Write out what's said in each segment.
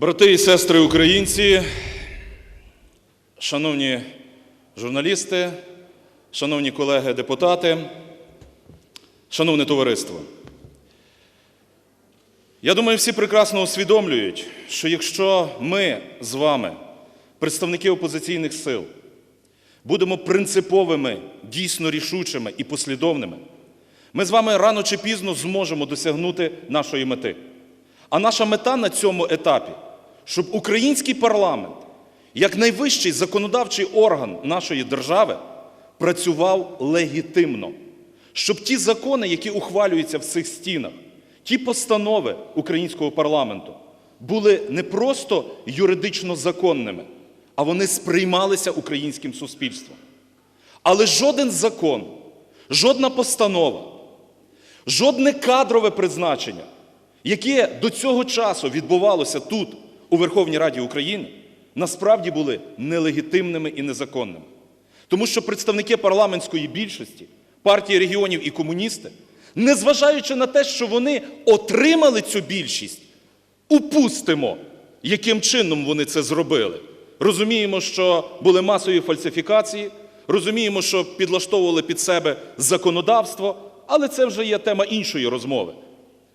Брати і сестри українці, шановні журналісти, шановні колеги депутати, шановне товариство. Я думаю, всі прекрасно усвідомлюють, що якщо ми з вами, представники опозиційних сил, будемо принциповими, дійсно рішучими і послідовними, ми з вами рано чи пізно зможемо досягнути нашої мети. А наша мета на цьому етапі, щоб український парламент, як найвищий законодавчий орган нашої держави, працював легітимно, щоб ті закони, які ухвалюються в цих стінах, ті постанови українського парламенту, були не просто юридично законними, а вони сприймалися українським суспільством. Але жоден закон, жодна постанова, жодне кадрове призначення, яке до цього часу відбувалося тут, у Верховній Раді України, насправді були нелегітимними і незаконними. Тому що представники парламентської більшості, партії регіонів і комуністи, незважаючи на те, що вони отримали цю більшість, упустимо, яким чином вони це зробили. Розуміємо, що були масові фальсифікації, розуміємо, що підлаштовували під себе законодавство, але це вже є тема іншої розмови.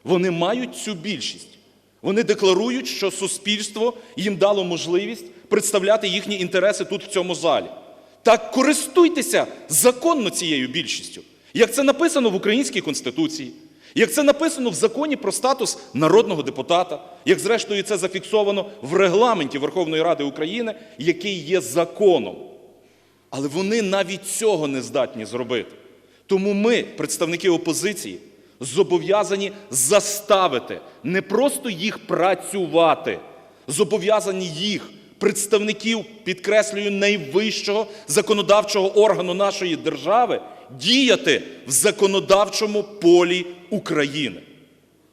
Вони мають цю більшість. Вони декларують, що суспільство їм дало можливість представляти їхні інтереси тут, в цьому залі. Так користуйтеся законно цією більшістю, як це написано в українській конституції, як це написано в законі про статус народного депутата, як зрештою це зафіксовано в регламенті Верховної Ради України, який є законом. Але вони навіть цього не здатні зробити. Тому ми, представники опозиції, зобов'язані заставити не просто їх працювати, зобов'язані їх, представників, підкреслюю, найвищого законодавчого органу нашої держави, діяти в законодавчому полі України.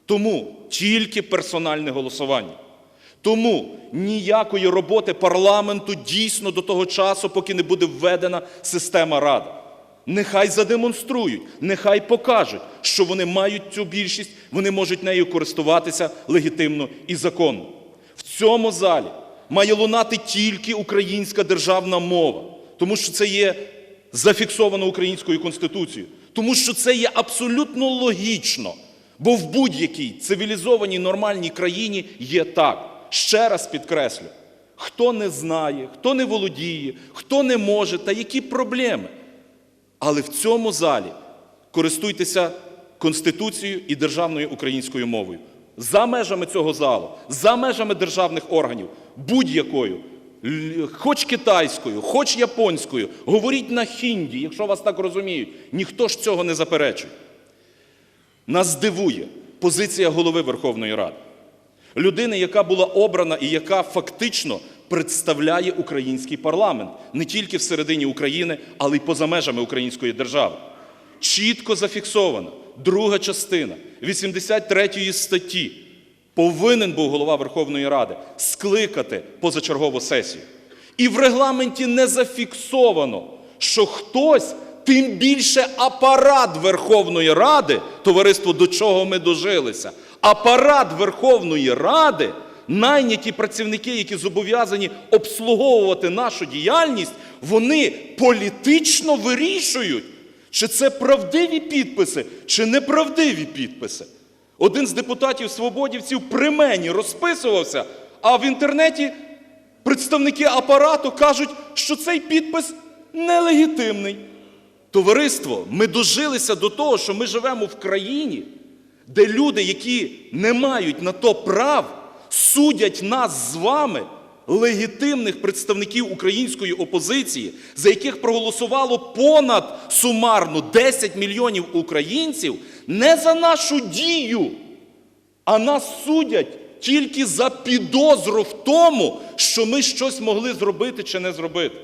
Тому тільки персональне голосування. Тому ніякої роботи парламенту дійсно до того часу, поки не буде введена система Ради. Нехай задемонструють, нехай покажуть, що вони мають цю більшість, вони можуть нею користуватися легітимно і законно. В цьому залі має лунати тільки українська державна мова, тому що це є зафіксовано українською конституцією, тому що це є абсолютно логічно. Бо в будь-якій цивілізованій нормальній країні є так. Ще раз підкреслю, хто не знає, хто не володіє, хто не може, та які проблеми. Але в цьому залі користуйтеся Конституцією і державною українською мовою. За межами цього залу, за межами державних органів, будь-якою, хоч китайською, хоч японською, говоріть на хінді, якщо вас так розуміють. Ніхто ж цього не заперечує. Нас дивує позиція голови Верховної Ради. Людини, яка була обрана і яка фактично представляє український парламент не тільки всередині України, але й поза межами української держави. Чітко зафіксована друга частина 83 статті. Повинен був голова Верховної Ради скликати позачергову сесію. І в регламенті не зафіксовано, що хтось, тим більше апарат Верховної Ради, товариство, до чого ми дожилися, апарат Верховної Ради, найняті працівники, які зобов'язані обслуговувати нашу діяльність, вони політично вирішують, чи це правдиві підписи, чи неправдиві підписи. Один з депутатів свободівців при мені розписувався, а в інтернеті представники апарату кажуть, що цей підпис нелегітимний. Товариство, ми дожилися до того, що ми живемо в країні, де люди, які не мають на то прав, судять нас з вами, легітимних представників української опозиції, за яких проголосувало понад сумарно 10 мільйонів українців, не за нашу дію, а нас судять тільки за підозру в тому, що ми щось могли зробити чи не зробити.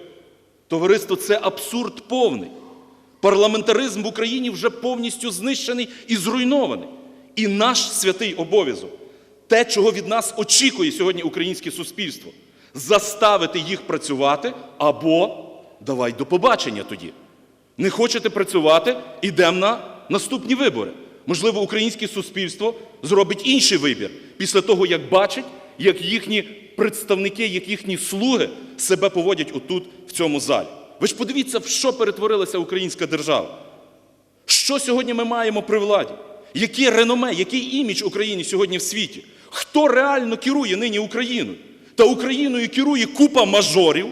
Товариство, це абсурд повний. Парламентаризм в Україні вже повністю знищений і зруйнований. І наш святий обов'язок, те, чого від нас очікує сьогодні українське суспільство, заставити їх працювати або давай до побачення тоді. Не хочете працювати, ідемо на наступні вибори. Можливо, українське суспільство зробить інший вибір після того, як бачить, як їхні представники, як їхні слуги себе поводять отут, в цьому залі. Ви ж подивіться, в що перетворилася українська держава. Що сьогодні ми маємо при владі? Яке реноме, який імідж Україні сьогодні в світі? Хто реально керує нині Україною? Та Україною керує купа мажорів,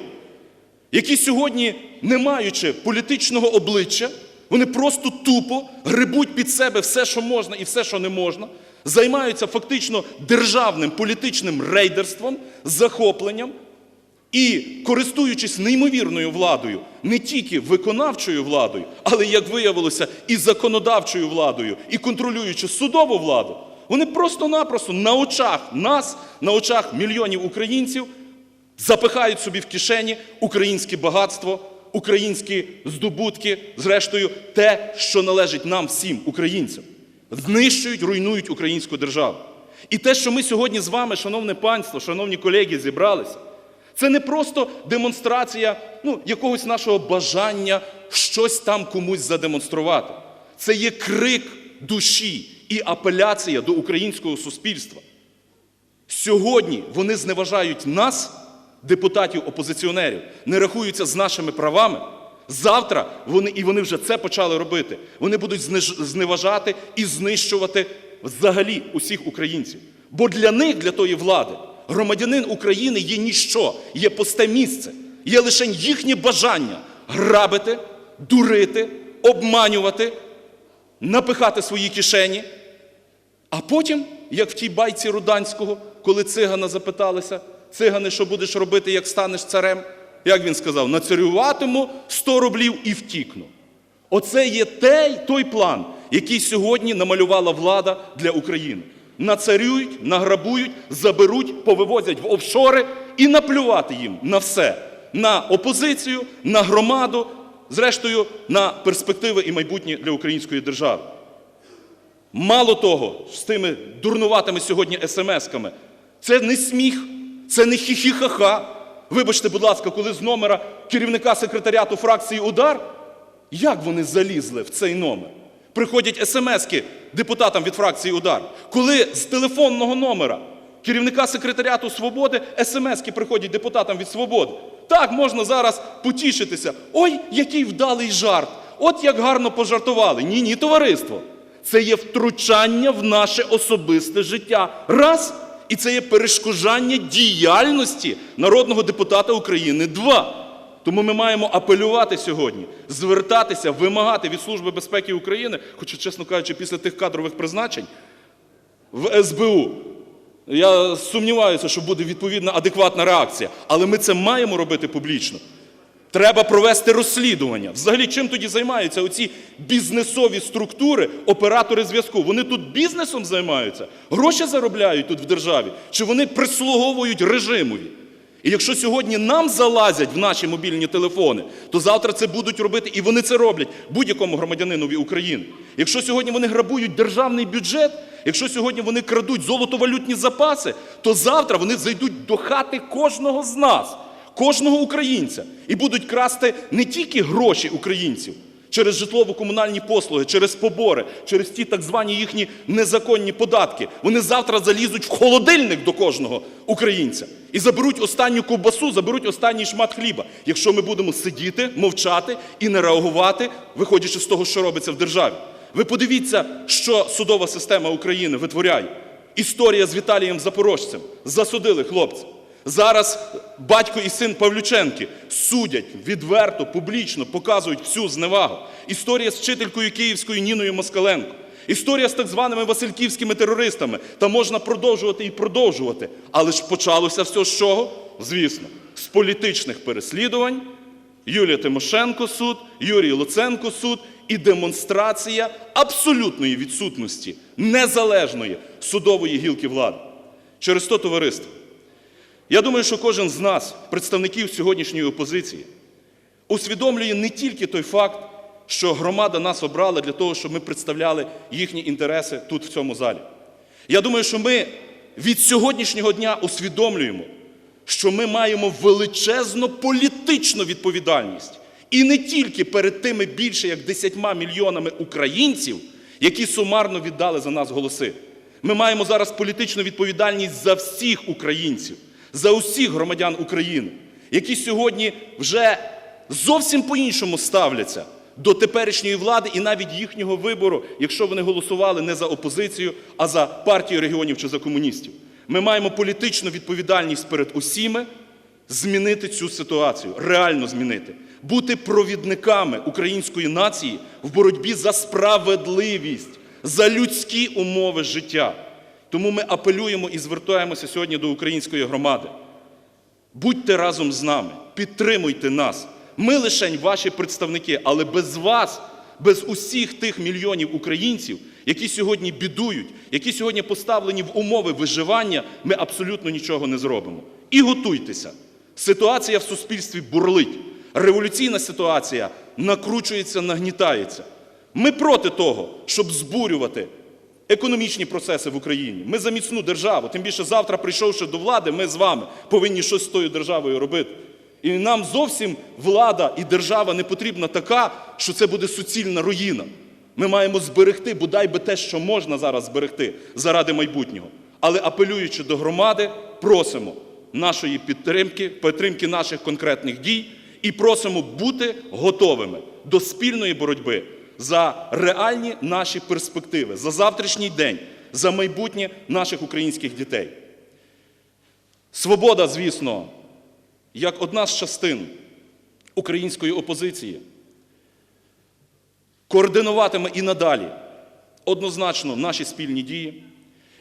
які сьогодні, не маючи політичного обличчя, вони просто тупо грибуть під себе все, що можна і все, що не можна, займаються фактично державним політичним рейдерством, захопленням і, користуючись неймовірною владою, не тільки виконавчою владою, але, як виявилося, і законодавчою владою, і контролюючи судову владу, вони просто-напросто на очах нас, на очах мільйонів українців запихають собі в кишені українське багатство, українські здобутки, зрештою, те, що належить нам всім, українцям. Знищують, руйнують українську державу. І те, що ми сьогодні з вами, шановне панство, шановні колеги, зібралися, це не просто демонстрація ну, якогось нашого бажання щось там комусь задемонструвати. Це є крик душі і апеляція до українського суспільства. Сьогодні вони зневажають нас, депутатів-опозиціонерів, не рахуються з нашими правами. Завтра вони, і вони вже це почали робити, вони будуть зневажати і знищувати взагалі усіх українців. Бо для них, для тої влади, громадянин України є ніщо, є пусте місце, є лише їхнє бажання грабити, дурити, обманювати, напихати свої кишені, а потім, як в тій байці Руданського, коли цигана запиталися, цигани, що будеш робити, як станеш царем? Як він сказав, нацарюватиму 100 рублів і втікну. Оце є той, той план, який сьогодні намалювала влада для України. Нацарюють, награбують, заберуть, повивозять в офшори і наплювати їм на все. На опозицію, на громаду, зрештою, на перспективи і майбутнє для української держави. Мало того, з тими дурнуватими сьогодні смс-ками, це не сміх, це не хі-хі-ха-ха. Вибачте, будь ласка, коли з номера керівника секретаріату фракції Удар, як вони залізли в цей номер? Приходять смски депутатам від фракції Удар. Коли з телефонного номера керівника секретаріату Свободи смски приходять депутатам від Свободи. Так, можна зараз потішитися. Ой, який вдалий жарт! От як гарно пожартували. Ні, ні, товариство. Це є втручання в наше особисте життя. Раз. І це є перешкоджання діяльності народного депутата України. Два. Тому ми маємо апелювати сьогодні, звертатися, вимагати від Служби безпеки України, хоча, чесно кажучи, після тих кадрових призначень в СБУ. Я сумніваюся, що буде відповідна адекватна реакція, але ми це маємо робити публічно. Треба провести розслідування. Взагалі, чим тоді займаються оці бізнесові структури, оператори зв'язку? Вони тут бізнесом займаються, гроші заробляють тут в державі, чи вони прислуговують режимові? І якщо сьогодні нам залазять в наші мобільні телефони, то завтра це будуть робити, і вони це роблять будь-якому громадянинові України. Якщо сьогодні вони грабують державний бюджет, якщо сьогодні вони крадуть золотовалютні запаси, то завтра вони зайдуть до хати кожного з нас, кожного українця, і будуть красти не тільки гроші українців через житлово-комунальні послуги, через побори, через ті так звані їхні незаконні податки. Вони завтра залізуть в холодильник до кожного українця і заберуть останню ковбасу, заберуть останній шмат хліба, якщо ми будемо сидіти, мовчати і не реагувати, виходячи з того, що робиться в державі. Ви подивіться, що судова система України витворяє. Історія з Віталієм Запорожцем. Засудили хлопця. Зараз батько і син Павлюченки судять відверто, публічно, показують всю зневагу. Історія з вчителькою київською Ніною Москаленко. Історія з так званими васильківськими терористами. Та можна продовжувати і продовжувати. Але ж почалося все з чого? Звісно, з політичних переслідувань. Юлія Тимошенко суд, Юрій Луценко суд і демонстрація абсолютної відсутності незалежної судової гілки влади. Через то товариство. Я думаю, що кожен з нас, представників сьогоднішньої опозиції, усвідомлює не тільки той факт, що громада нас обрала для того, щоб ми представляли їхні інтереси тут, в цьому залі. Я думаю, що ми від сьогоднішнього дня усвідомлюємо, що ми маємо величезну політичну відповідальність. І не тільки перед тими більше як 10 мільйонами українців, які сумарно віддали за нас голоси. Ми маємо зараз політичну відповідальність за всіх українців, за усіх громадян України, які сьогодні вже зовсім по-іншому ставляться до теперішньої влади і навіть їхнього вибору, якщо вони голосували не за опозицію, а за партію регіонів чи за комуністів. Ми маємо політичну відповідальність перед усіми змінити цю ситуацію, реально змінити, бути провідниками української нації в боротьбі за справедливість, за людські умови життя. Тому ми апелюємо і звертаємося сьогодні до української громади. Будьте разом з нами, підтримуйте нас. Ми лишень ваші представники, але без вас, без усіх тих мільйонів українців, які сьогодні бідують, які сьогодні поставлені в умови виживання, ми абсолютно нічого не зробимо. І готуйтеся. Ситуація в суспільстві бурлить. Революційна ситуація накручується, нагнітається. Ми проти того, щоб збурювати економічні процеси в Україні. Ми за міцну державу. Тим більше завтра, прийшовши до влади, ми з вами повинні щось з тою державою робити. І нам зовсім влада і держава не потрібна така, що це буде суцільна руїна. Ми маємо зберегти, бодай би те, що можна зараз зберегти заради майбутнього. Але апелюючи до громади, просимо нашої підтримки, підтримки наших конкретних дій і просимо бути готовими до спільної боротьби за реальні наші перспективи, за завтрашній день, за майбутнє наших українських дітей. Свобода, звісно, як одна з частин української опозиції, координуватиме і надалі однозначно наші спільні дії.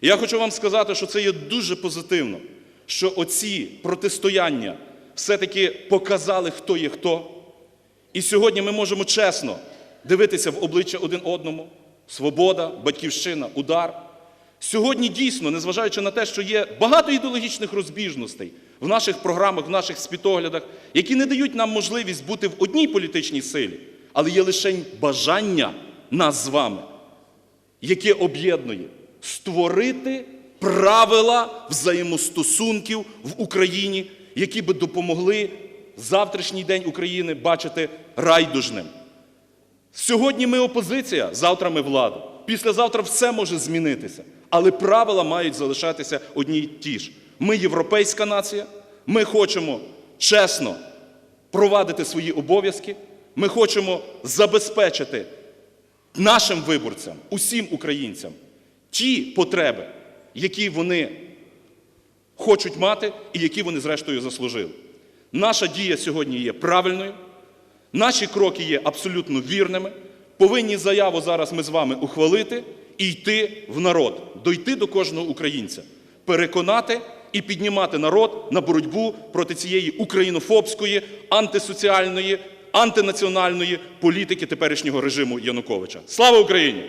Я хочу вам сказати, що це є дуже позитивно, що оці протистояння все-таки показали, хто є хто. І сьогодні ми можемо чесно дивитися в обличчя один одному. Свобода, батьківщина, удар. Сьогодні дійсно, незважаючи на те, що є багато ідеологічних розбіжностей в наших програмах, в наших світоглядах, які не дають нам можливість бути в одній політичній силі, але є лише бажання нас з вами, яке об'єднує створити правила взаємостосунків в Україні, які би допомогли завтрашній день України бачити райдужним. Сьогодні ми опозиція, завтра ми влада. Післязавтра все може змінитися. Але правила мають залишатися одні й ті ж. Ми європейська нація, ми хочемо чесно провадити свої обов'язки, ми хочемо забезпечити нашим виборцям, усім українцям, ті потреби, які вони хочуть мати і які вони, зрештою, заслужили. Наша дія сьогодні є правильною. Наші кроки є абсолютно вірними. Повинні заяву зараз ми з вами ухвалити і йти в народ, дойти до кожного українця, переконати і піднімати народ на боротьбу проти цієї українофобської, антисоціальної, антинаціональної політики теперішнього режиму Януковича. Слава Україні!